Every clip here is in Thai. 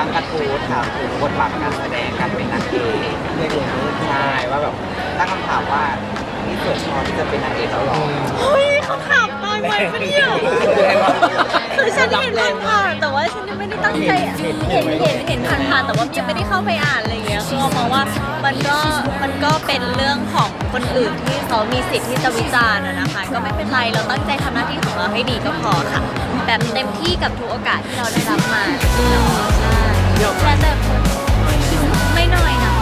ตั้งกระทู้ถามถึงบทบาทการแสดงการเป็นนางเอกเรื่องนี้ใช่ว่าแบบตั้งคำถามว่านี่เกิดพอที่จะเป็นนางเอกแล้วหรอเฮ้ยเขาถามตายไวปะเนี่ยคือฉันเห็นผ่านๆแต่ว่าฉันยังไม่ได้ตั้งใจอะเห็นเห็นเห็นผ่านๆแต่ว่ายังไม่ได้เข้าไปอ่านอะไรอย่างเงี้ยคือมองว่ามันก็มันก็เป็นเรื่องของ คนอื่นที่เขามีสิทธิ์ที่จะวิจารณ์อะนะคะ ก็ไม่เป็นไรเราตั้งใจทำหน้าที่ของเราให้ดีก็พอค่ะ แบบเต็มที่กับทุกโอกาสที่เราได้รับมาใช่แต่แต่ไม่น้อยนะ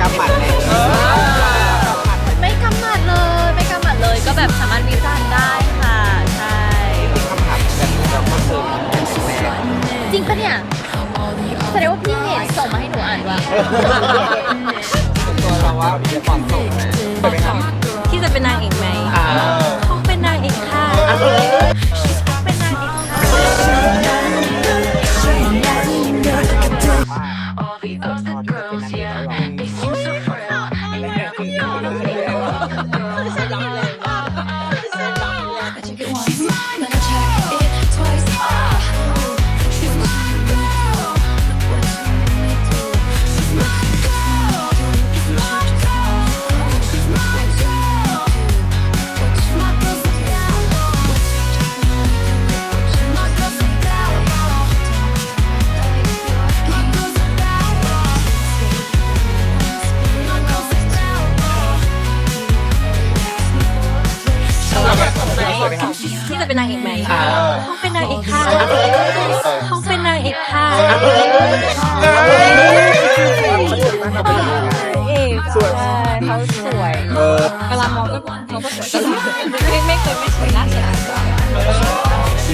กำหมัดเลยไม่กำหมัดเลยไม่กำหมัดเลยก็แบบสามารถวิจารณ์ได้ค่ะใช่มีคำถามแบบนี้เราก็เคยมีแม่จริงปะเนี่ยแสดงว่าพี่เห็นส่งมาให้หนูอ่านว่า ที่จะเป็นนางเอกไหมอ่าเขาเป็นนางเอกค่ะเขาเป็นนางเอกค่ะเอกสวยเขาสวยเออเวลามองก็เขาก็สวยตลอดไม่ไม่เคยไม่สวยหน้าเสียพี่พูดออ